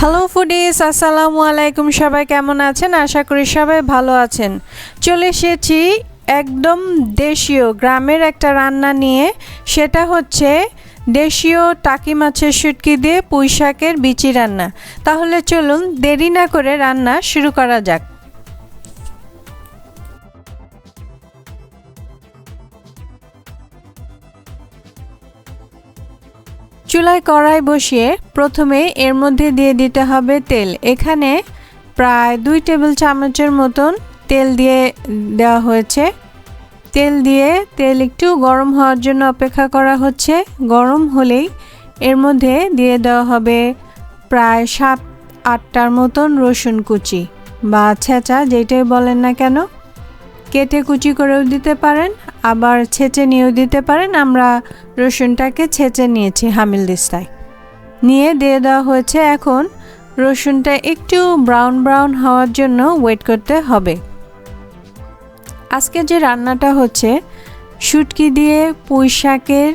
Hello foodies আসসালামু আলাইকুম সবাই কেমন আছেন? আশা করি সবাই ভালো আছেন। চলে এসেছি একদম দেশীয় গ্রামের একটা রান্না নিয়ে। সেটা হচ্ছে দেশীয় টাকি মাছের সুটকি দিয়ে পুঁইশাকের বিচি রান্না। তাহলে চলুন দেরি না করে রান্না শুরু করা যাক। চুলায় কড়াই বসিয়ে প্রথমে এর মধ্যে দিয়ে দিতে হবে তেল। এখানে প্রায় দুই টেবিল চামচের মতন তেল দিয়ে দেওয়া হয়েছে। তেল দিয়ে তেল একটু গরম হওয়ার জন্য অপেক্ষা করা হচ্ছে। গরম হলেই এর মধ্যে দিয়ে দেওয়া হবে প্রায় সাত আটটার মতন রসুন কুচি বা ছেঁচা, যেটাই বলেন না কেন। কেটে কুচি করেও দিতে পারেন। আবার ছেঁচে নিয়েও দিতে পারেন। আমরা রসুনটাকে ছেঁচে নিয়েছি হামিল দিস্তায়। নিয়ে দিয়ে দেওয়া হয়েছে এখন রসুনটা একটু ব্রাউন ব্রাউন হওয়ার জন্য ওয়েট করতে হবে। আজকে যে রান্নাটা হচ্ছে, শুটকি দিয়ে পুঁই শাকের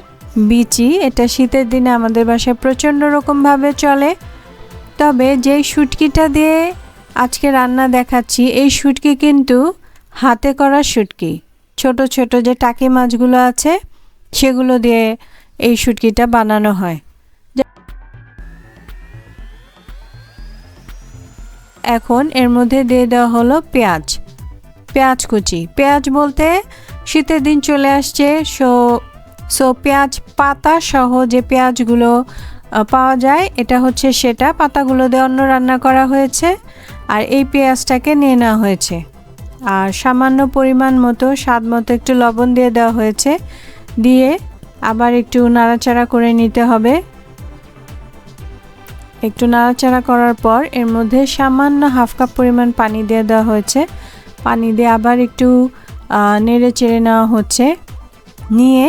বিচি, এটা শীতের দিনে আমাদের বাসায় প্রচণ্ড রকমভাবে চলে। তবে যেই শুটকিটা দিয়ে আজকে রান্না দেখাচ্ছি, এই শুটকি কিন্তু হাতে করা শুটকি। ছোট ছোট যে টাকি মাছগুলো আছে, সেগুলো দিয়ে এই শুটকিটা বানানো হয়। এখন এর মধ্যে দিয়ে দেওয়া হলো পেঁয়াজ। পেঁয়াজ কুচি। পেঁয়াজ বলতে শীতের দিন চলে আসছে, সো সো পেঁয়াজ পাতা সহ যে পেঁয়াজগুলো পাওয়া যায়, এটা হচ্ছে সেটা। পাতাগুলো দিয়ে অন্য রান্না করা হয়েছে, আর এই পেঁয়াজটাকে নিয়ে নেওয়া হয়েছে। আর সামান্য পরিমাণ মতো, স্বাদ মতো একটু লবণ দিয়ে দেওয়া হয়েছে। দিয়ে আবার একটু নাড়াচাড়া করে নিতে হবে। একটু নাড়াচাড়া করার পর এর মধ্যে সামান্য হাফ কাপ পরিমাণ পানি দিয়ে দেওয়া হয়েছে। পানি দিয়ে আবার একটু নেড়ে চেড়ে নেওয়া হচ্ছে। নিয়ে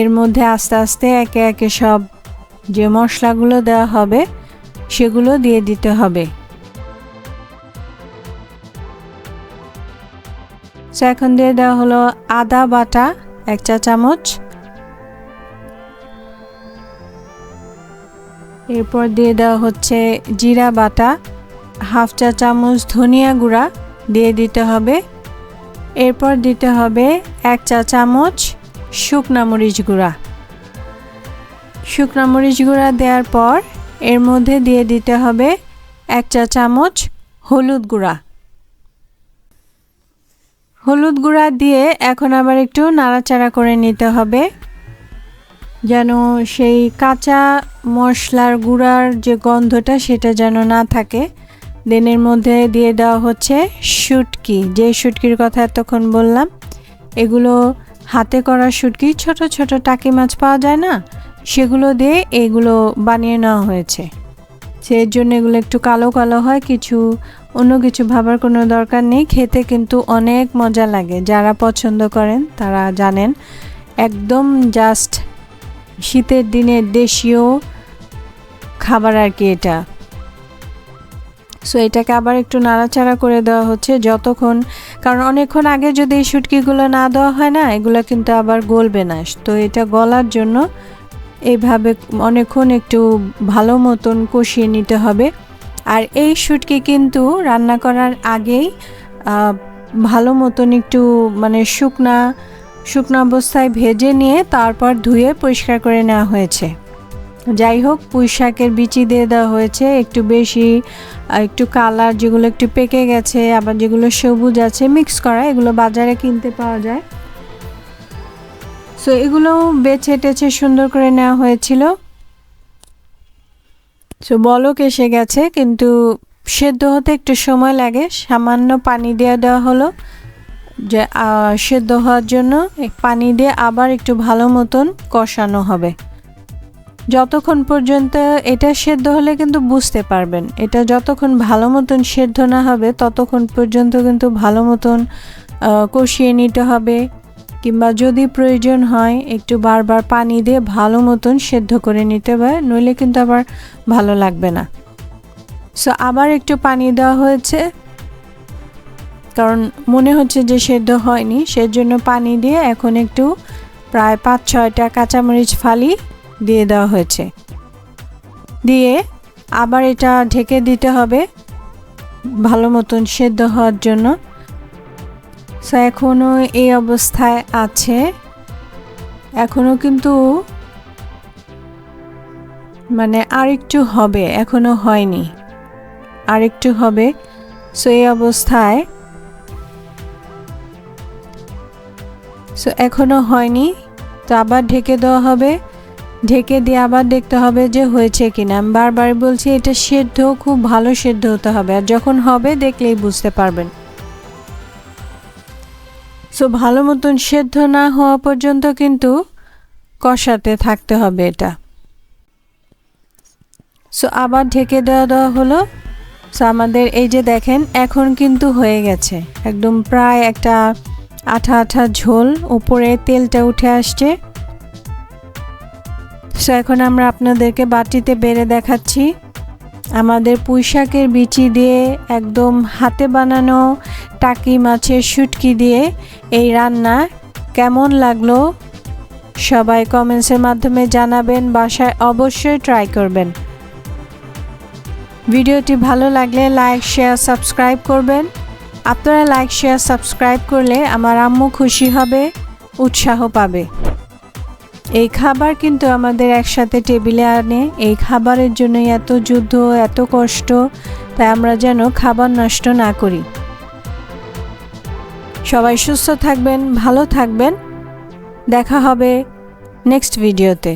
এর মধ্যে আস্তে আস্তে একে একে সব যে মশলাগুলো দেওয়া হবে, সেগুলো দিয়ে দিতে হবে। সো এখন দিয়ে দেওয়া হলো আদা বাটা, এক চা চামচ। এরপর দিয়ে দেওয়া হচ্ছে জিরা বাটা, হাফ চা চামচ ধনিয়া গুঁড়া দিয়ে দিতে হবে। এরপর দিতে হবে এক চা চামচ শুকনা মরিচ গুঁড়া। শুকনা মরিচ গুঁড়া দেওয়ার পর এর মধ্যে দিয়ে দিতে হবে এক চা চামচ হলুদ গুঁড়া। হলুদ গুঁড়া দিয়ে এখন আবার একটু নাড়াচাড়া করে নিতে হবে। যেন সেই কাঁচা মশলার গুঁড়ার যে গন্ধটা সেটা যেন না থাকে। দেনের মধ্যে দিয়ে দেওয়া হচ্ছে শুটকি। যে শুটকির কথা এতক্ষণ বললাম, এগুলো হাতে করা শুটকি, ছোট ছোট টাকি মাছ পাওয়া যায় না? সেগুলো দিয়ে এগুলো বানিয়ে নেওয়া হয়েছে। সেই জন্য এগুলো একটু কালো কালো হয়, কিছু অন্য কিছু ভাবার কোনো দরকার নেই। খেতে কিন্তু অনেক মজা লাগে। যারা পছন্দ করেন, তারা জানেন, একদম জাস্ট শীতের দিনে দেশীয় খাবার আর কি এটা। সো এটাকে আবার একটু নাড়াচাড়া করে দেওয়া হচ্ছে। যতক্ষণ, কারণ অনেকক্ষণ আগে যদি এই শুটকিগুলো না দেওয়া হয় না, এগুলো কিন্তু আবার গলবে না। তো, এটা গলার জন্য এইভাবে অনেকক্ষণ একটু ভালো মতন কষিয়ে নিতে হবে। আর এই শুটকি কিন্তু রান্না করার আগেই ভালো মতন একটু মানে শুকনা, শুকনো অবস্থায় ভেজে নিয়ে তারপর ধুয়ে পরিষ্কার করে নেওয়া হয়েছে। যাই হোক, পুঁই শাকের বিচি দিয়ে দেওয়া হয়েছে, একটু বেশি একটু কালার যেগুলো একটু পেকে গেছে, আবার যেগুলো সবুজ আছে মিক্স করা, এগুলো বাজারে কিনতে পাওয়া যায়। সো এগুলো বেছে টেছে সুন্দর করে নেওয়া হয়েছিল। সো বলক এসে গেছে, কিন্তু সেদ্ধ হতে একটু সময় লাগে। সামান্য পানি দিয়ে দেওয়া হলো। যে সেদ্ধ হওয়ার জন্য পানি দিয়ে আবার একটু ভালো মতন কষানো হবে। যতক্ষণ পর্যন্ত এটা সেদ্ধ হলে কিন্তু বুঝতে পারবেন। এটা যতক্ষণ ভালো মতন সেদ্ধ না হবে, ততক্ষণ পর্যন্ত কিন্তু ভালো মতন কষিয়ে নিতে হবে। কিংবা যদি প্রয়োজন হয়, একটু বারবার পানি দিয়ে ভালো মতন সেদ্ধ করে নিতে হবে নইলে কিন্তু আবার ভালো লাগবে না। সো আবার একটু পানি দেওয়া হয়েছে। কারণ মনে হচ্ছে যে সেদ্ধ হয়নি, সেজন্য পানি দিয়ে এখন একটু প্রায় পাঁচ ছয়টা কাঁচামরিচ ফালি দিয়ে দেওয়া হয়েছে। দিয়ে আবার এটা ঢেকে দিতে হবে ভালো মতন সেদ্ধ হওয়ার জন্য। সো এখনও এই অবস্থায় আছে। এখনও কিন্তু মানে আরেকটু হবে এখনও হয়নি। আরেকটু হবে। সো এই অবস্থায় সো এখনও হয়নি। তো আবার ঢেকে দেওয়া হবে। ঢেকে দিয়ে আবার দেখতে হবে যে হয়েছে কিনা। আমি বারবার বলছি, এটা সেদ্ধ, খুব ভালো সেদ্ধ হতে হবে। আর যখন হবে, দেখলেই বুঝতে পারবেন। সো ভালো মতন সেদ্ধ না হওয়া পর্যন্ত কিন্তু কষাতে থাকতে হবে এটা। সো আবার ঢেকে দেওয়া দেওয়া হলো। সো আমাদের এই যে দেখেন, এখন কিন্তু হয়ে গেছে। একদম প্রায় একটা আঠা আঠা ঝোল, উপরে তেলটা উঠে আসছে। সো এখন আমরা আপনাদেরকে বাটিতে বেড়ে দেখাচ্ছি। আমাদের পুঁইশাকের বিচি দিয়ে একদম হাতে বানানো টাকি মাছের শুটকি দিয়ে এই রান্না কেমন লাগল? সবাই কমেন্টসের মাধ্যমে জানাবেন, বাসায় অবশ্যই ট্রাই করবেন। ভিডিওটি ভালো লাগলে লাইক শেয়ার সাবস্ক্রাইব করবেন। আপনারা লাইক শেয়ার সাবস্ক্রাইব করলে আমার আম্মু খুশি হবে, উৎসাহ পাবে। এই খাবার কিন্তু আমাদের একসাথে টেবিলে আনে। এই খাবারের জন্যই এত যুদ্ধ, এত কষ্ট, তাই আমরা যেন খাবার নষ্ট না করি। সবাই সুস্থ থাকবেন ভালো থাকবেন। দেখা হবে নেক্সট ভিডিওতে